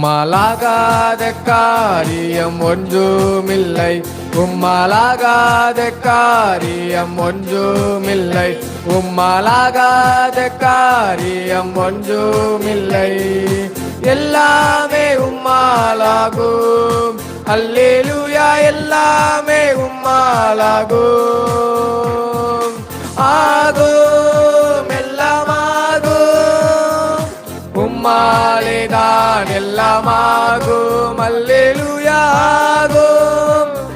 உம்மாலாகாத காரியம் ஒன்றுமில்லை. உம்மாலாகாத காரியம் ஒன்றுமில்லை. உம்மாலாகாத காரியம் ஒன்றுமில்லை. எல்லாமே உம்மாலாகும். அல்லேலூயா எல்லாமே உம்மாலாகும். நம்மாலே தான் எல்லாமாகும். அல்லேலூயா.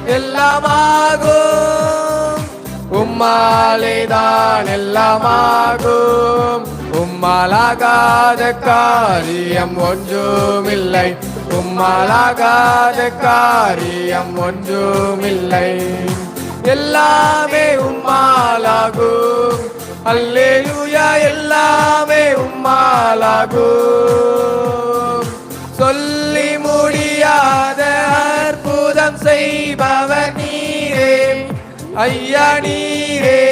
எல்லாமாகும். உம்மாலே தான் எல்லாமாகும். உம்மாலாகாத காரியம் ஒன்றுமில்லை. உம்மாலாகாத காரியம் ஒன்றுமில்லை. எல்லாமே உம்மாலாகும். அல்லேலூயா. எல்லாமே உம்மாலாகும் சொல்லி முடியாத அற்புதம் செய்பவர் நீரே. ஐயா நீரே.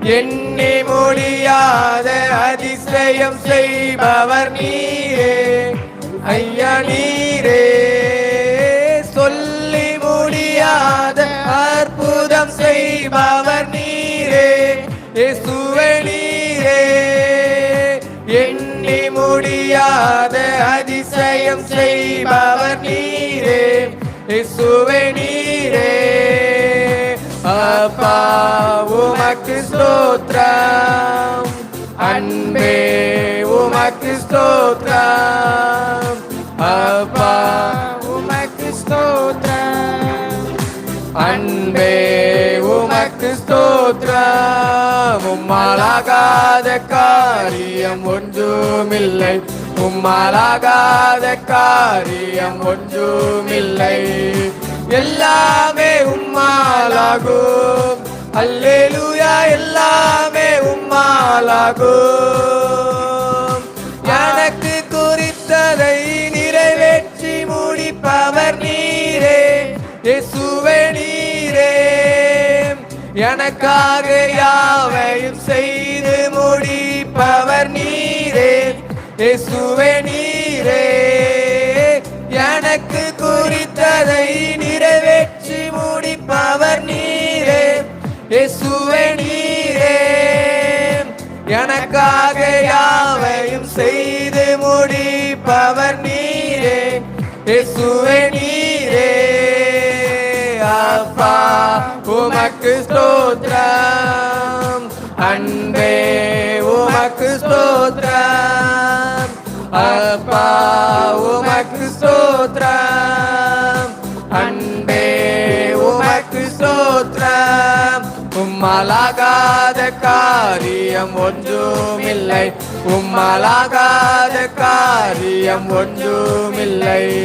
எண்ணி முடியாத அதிசயம் செய்பவர் நீரே. ஐயா நீரே. அதிசயம் செய்பவர் நீரே. இயேசுவே நீரே. அப்பா உமக்கு ஸ்தோத்ரம் அன்பே உமக்கு ஸ்தோத்ரம் அப்பா உமக்கு ஸ்தோத்ரம் அன்பே உமக்கு ஸ்தோத்ரம் உம்மாலாகாத காரியம் ஒன்றுமில்லை. உம்மாலாகாத காரியம் ஒன்றுமில்லை. எல்லாமே உம்மாலாகும். அல்லேலூயா எல்லாமே உம்மாலாகும். எனக்கு குறித்ததை நிறைவேற்றி முடிப்பவர் நீரே. இயேசுவே நீரே. எனக்காக யாவையும் செய்து முடிப்பவர் நீ இயேசுவே நீரே எனக்கு குறித்ததை நிறைவேற்றி முடிப்பவர் நீரே. இயேசுவே நீரே எனக்காக யாவையும் செய்து முடிப்பவர் நீரே. இயேசுவே நீரே அப்பா உமக்கு ஸ்தோத்ரம் அன்பே உமக்கு ஸ்தோத்ரம் அப்பா உமக்கு ஸ்தோத்திரம். அன்பே உமக்கு ஸ்தோத்திரம். உம்மலாகாத காரியம் ஒன்றுமில்லை. உம்மலாகாத காரியம் ஒன்றுமில்லை.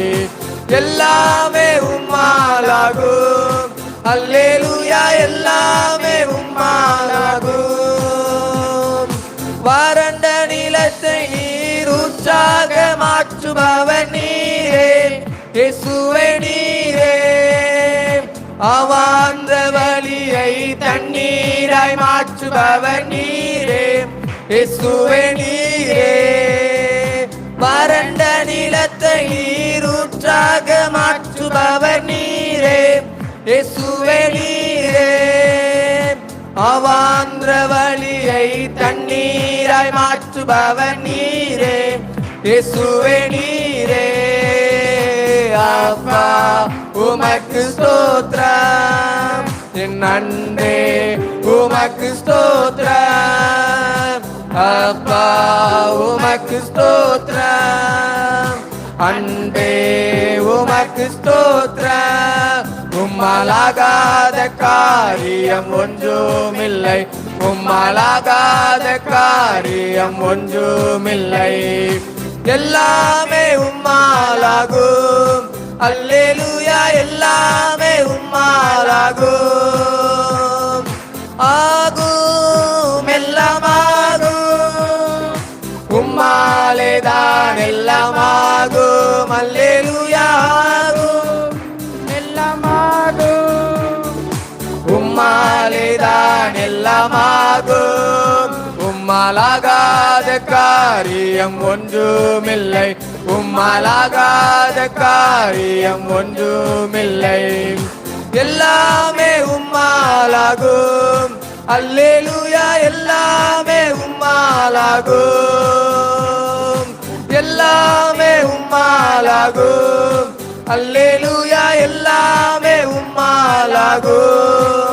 எல்லாமே உம்மாலாகும். அல்லேலூயா எல்லாமே உம்மாலாகும். நீர் உற்சாக மாற்றுபவர் நீரே இயேசுவே நீரே. அவாந்த வழியை தண்ணீராய் மாற்றுபவர் நீரே இயேசுவே நீரே. வறண்ட நிலத்தை நீரூற்றாக மாற்றுபவர் நீரே இயேசுவே நீரே. அவாந்திர வழியை தண்ணீராய் மாற்றுபவர் நீரே. இயேசுவே நீரே அப்பா உமக்கு ஸ்தோத்திரம் என் அன்பே உமக்கு ஸ்தோத்திரம் அப்பா உமக்கு ஸ்தோத்திரம் அன்பே உமக்கு ஸ்தோத்திரம் உம்மலாகாத காரியம் ஒன்றுமில்லை. உம்மலாகாத காரியம் ஒன்றுமில்லை. எல்லாமே உம்மாலாகும். அல்லேலூயா எல்லாமே உம்மாலாகும். ஆகும் எல்லாமாகும். உம்மாலே தான் எல்லாமாகும். அல்லேலூயா ஆகும் எல்லாம் ஆகும் உம்மாலேதான் எல்லாம் உம்மாலாகாத காரியம் ஒன்றுமில்லை. உம்மாலாகாத காரியம் ஒன்றுமில்லை. எல்லாமே உம்மாலாகும். அல்லேலூயா எல்லாமே உம்மாலாகும். எல்லாமே உம்மாலாகும். அல்லேலூயா எல்லாமே உம்மாலாகும்.